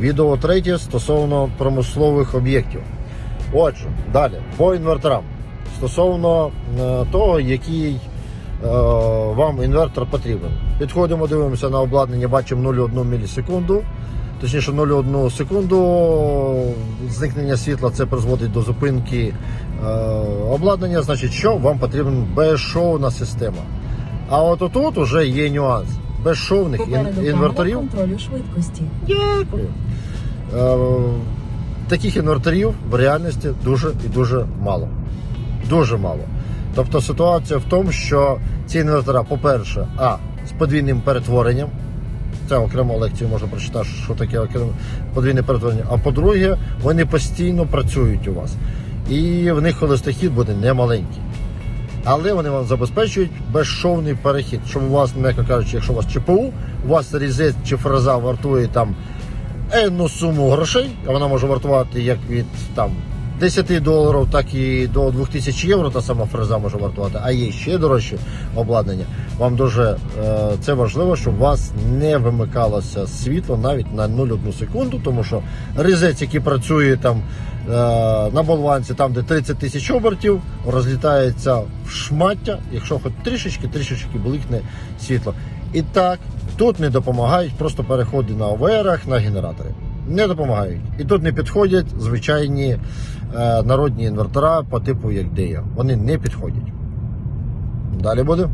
Відео третє стосовно промислових об'єктів. Отже, далі по інверторам. Стосовно е, того, який е, вам інвертор потрібен. Підходимо, дивимося на обладнання, бачимо 0,1 мілісекунду. Точніше, 0,1 секунду зникнення світла це призводить до зупинки е, обладнання. Значить, що вам потрібна безшовна система. А от тут вже є нюанс. Безшовних ін- інверторів контролю швидкості. Дякую. Е, таких інверторів в реальності дуже і дуже мало. Дуже мало. Тобто ситуація в тому, що ці інвертора, по-перше, а з подвійним перетворенням. Це окрему лекцію можна прочитати, що таке окреме подвійне перетворення. А по-друге, вони постійно працюють у вас. І в них холостохід буде немаленький. Але вони вам забезпечують безшовний перехід, щоб у вас, м'яко кажучи, якщо у вас ЧПУ, у вас різець чи фреза вартує там енну суму грошей, а вона може вартувати як від там 10 доларів, так і до 2000 євро. Та сама фреза може вартувати, а є ще дорожче обладнання. Вам дуже е, це важливо, щоб у вас не вимикалося світло навіть на 0,1 секунду, тому що різець, який працює там е, на болванці, там де 30 тисяч обертів, розлітається в шмаття, якщо хоч трішечки, трішечки бликне світло. І так, тут не допомагають просто переходи на ОВРах, на генератори. Не допомагають. І тут не підходять звичайні е, народні інвертора по типу як Дея. Вони не підходять. Далі буде.